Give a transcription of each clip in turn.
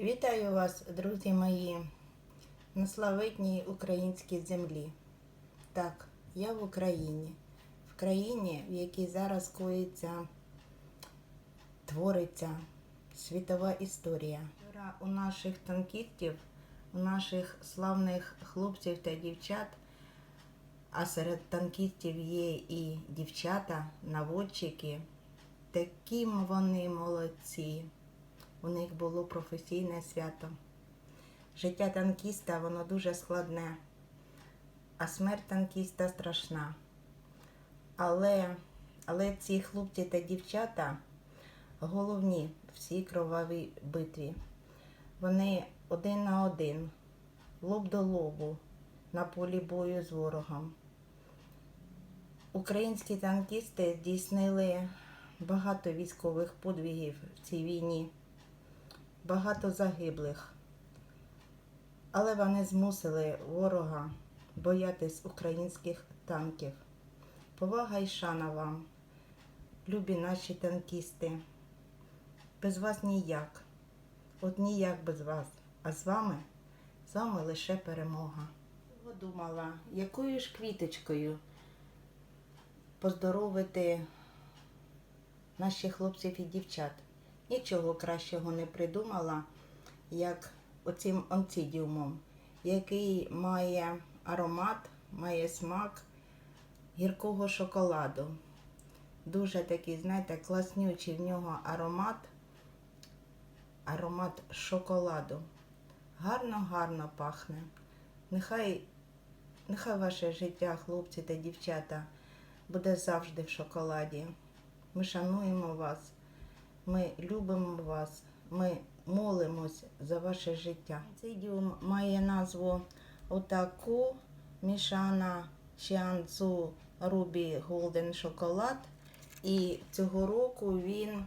Вітаю вас, друзі мої, на славетній українській землі. Так, я в Україні, в країні, в якій зараз коїться, твориться світова історія. Вчора у наших танкістів, у наших славних хлопців та дівчат, а серед танкістів є і дівчата, наводчики, такі вони молодці. У них було професійне свято. Життя танкіста воно дуже складне, а смерть танкіста страшна. Але, але ці хлопці та дівчата головні в цій кровавій битві. Вони один на один, лоб до лобу на полі бою з ворогом. Українські танкісти здійснили багато військових подвигів в цій війні багато загиблих. Але вони змусили ворога боятись українських танків. Повага і шана вам, любі наші танкісти. Без вас ніяк. От ніяк без вас. А з вами, з вами лише перемога. Я думала, якою ж квіточкою поздоровити наших хлопців і дівчат. Нічого кращого не придумала, як оцим онцидіумом, який має аромат, має смак гіркого шоколаду. Дуже такий, знаєте, класнючий в нього аромат, аромат шоколаду. Гарно-гарно пахне. Нехай, нехай ваше життя, хлопці та дівчата, буде завжди в шоколаді. Ми шануємо вас. Ми любимо вас, ми молимось за ваше життя. Цей діум має назву Отаку Мішана Чіанцу Рубі Голден Шоколад. І цього року він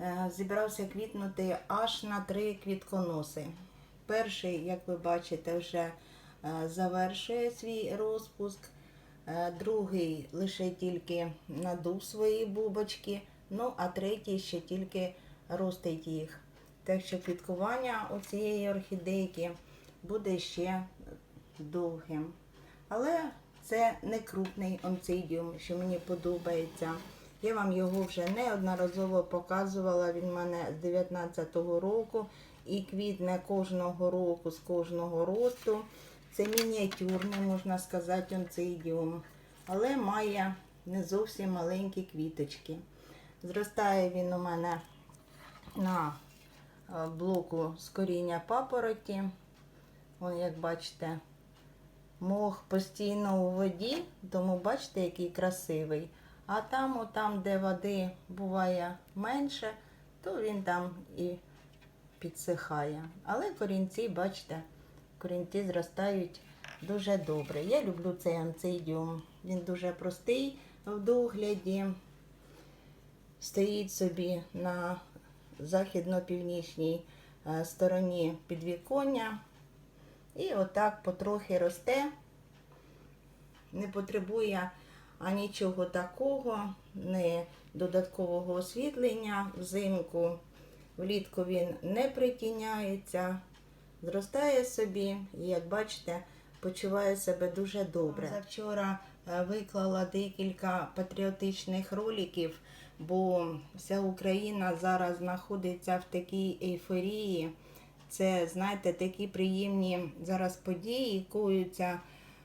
е, зібрався квітнути аж на три квітконоси. Перший, як ви бачите, вже е, завершує свій розпуск. Е, Другий лише тільки надув свої бубочки. Ну, а третій ще тільки ростить їх. Так що квіткування у цієї орхідейки буде ще довгим. Але це не крупний онцидіум, що мені подобається. Я вам його вже неодноразово показувала. Він в мене з 19-го року і квітне кожного року з кожного росту. Це мініатюрний, можна сказати, онцидіум, але має не зовсім маленькі квіточки. Зростає він у мене на е, блоку з коріння папороті. Вон, як бачите, мох постійно у воді, тому бачите, який красивий. А там, отам, де води буває менше, то він там і підсихає. Але корінці, бачите, корінці зростають дуже добре. Я люблю цей анцидіум. Він дуже простий в догляді стоїть собі на західно-північній е, стороні підвіконня. І отак потрохи росте, не потребує нічого такого, ні додаткового освітлення взимку. Влітку він не притіняється, зростає собі і, як бачите, почуває себе дуже добре. Завчора виклала декілька патріотичних роликів бо вся Україна зараз знаходиться в такій ейфорії. Це, знаєте, такі приємні зараз події коються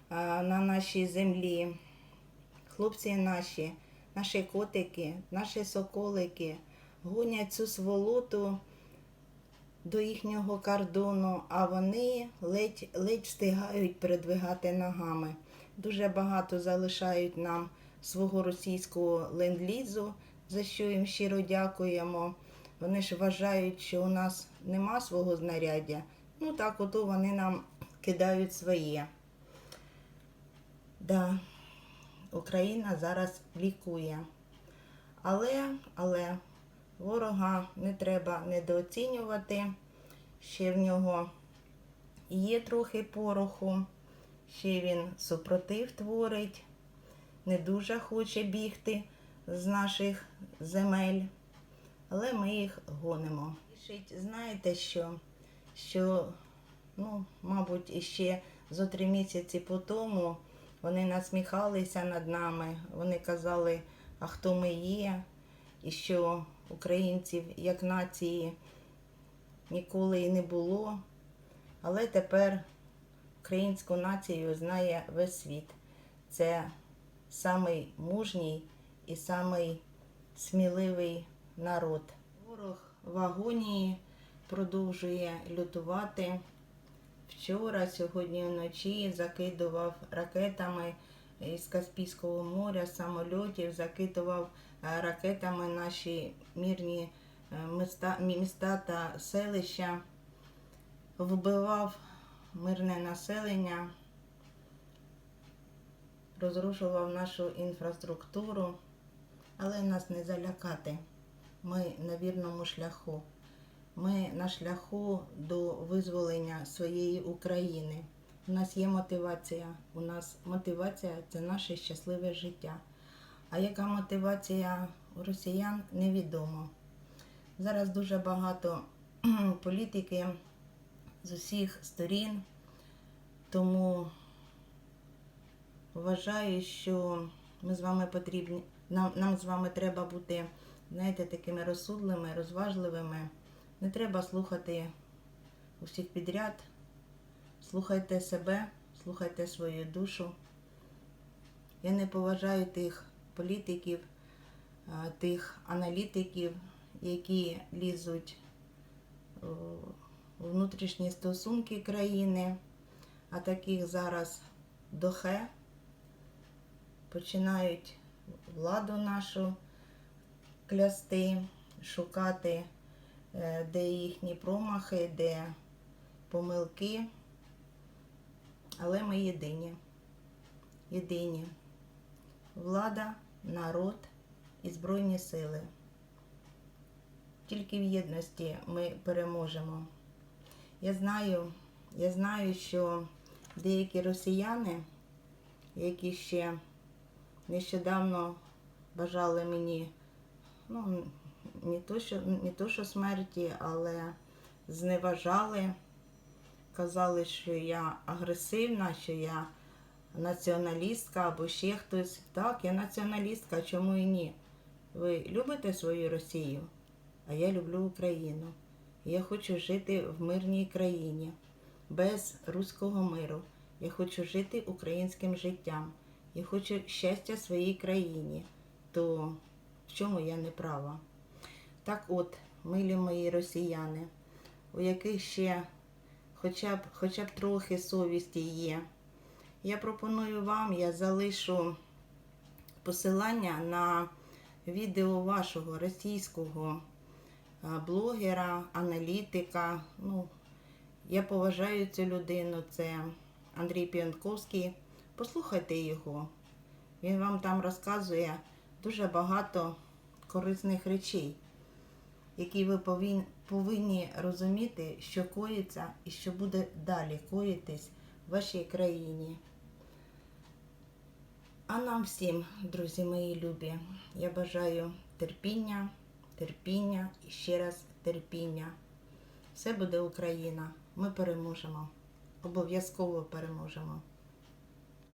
на нашій землі. Хлопці наші, наші котики, наші соколики гонять цю сволоту до їхнього кордону, а вони ледь, ледь встигають передвигати ногами. Дуже багато залишають нам свого російського ленд-лізу за що їм щиро дякуємо. Вони ж вважають, що у нас нема свого знаряддя. Ну так, ото вони нам кидають своє. Да, Україна зараз лікує. Але, але ворога не треба недооцінювати. Ще в нього є трохи пороху, ще він супротив творить, не дуже хоче бігти з наших земель, але ми їх гонимо. Знаєте що? Що, ну, мабуть, іще зо три місяці по тому вони насміхалися над нами. Вони казали, а хто ми є, і що українців як нації ніколи і не було. Але тепер українську націю знає весь світ. Це самий мужній і самий сміливий народ. Ворог в агонії продовжує лютувати. Вчора, сьогодні вночі закидував ракетами із Каспійського моря, самольотів, закидував е, ракетами наші мірні е, міста, міста та селища, вбивав мирне населення, розрушував нашу інфраструктуру, але нас не залякати. Ми на вірному шляху. Ми на шляху до визволення своєї України. У нас є мотивація. У нас мотивація це наше щасливе життя. А яка мотивація у росіян, невідомо. Зараз дуже багато політики з усіх сторін, тому вважаю, що ми з вами потрібні, нам, нам з вами треба бути, знаєте, такими розсудливими, розважливими. Не треба слухати усіх підряд. Слухайте себе, слухайте свою душу. Я не поважаю тих політиків, тих аналітиків, які лізуть внутрішні стосунки країни, а таких зараз дохе, починають владу нашу клясти, шукати е, де їхні промахи, де помилки. Але ми єдині. Єдині. Влада, народ і Збройні сили. Тільки в єдності ми переможемо. Я знаю, я знаю, що деякі росіяни, які ще нещодавно бажали мені, ну, не то, що, не то, що смерті, але зневажали, казали, що я агресивна, що я націоналістка або ще хтось. Так, я націоналістка, чому і ні? Ви любите свою Росію, а я люблю Україну. Я хочу жити в мирній країні, без руського миру. Я хочу жити українським життям. Я хочу щастя своїй країні. То в чому я не права? Так от, милі мої росіяни, у яких ще хоча б, хоча б трохи совісті є. Я пропоную вам, я залишу посилання на відео вашого російського блогера, аналітика. Ну, я поважаю цю людину, це Андрій Піонковський. Послухайте його. Він вам там розказує дуже багато корисних речей, які ви повинні розуміти, що коїться і що буде далі коїтись в вашій країні. А нам всім, друзі мої любі, я бажаю терпіння, терпіння і ще раз терпіння. Все буде Україна. Ми переможемо. Обов'язково переможемо.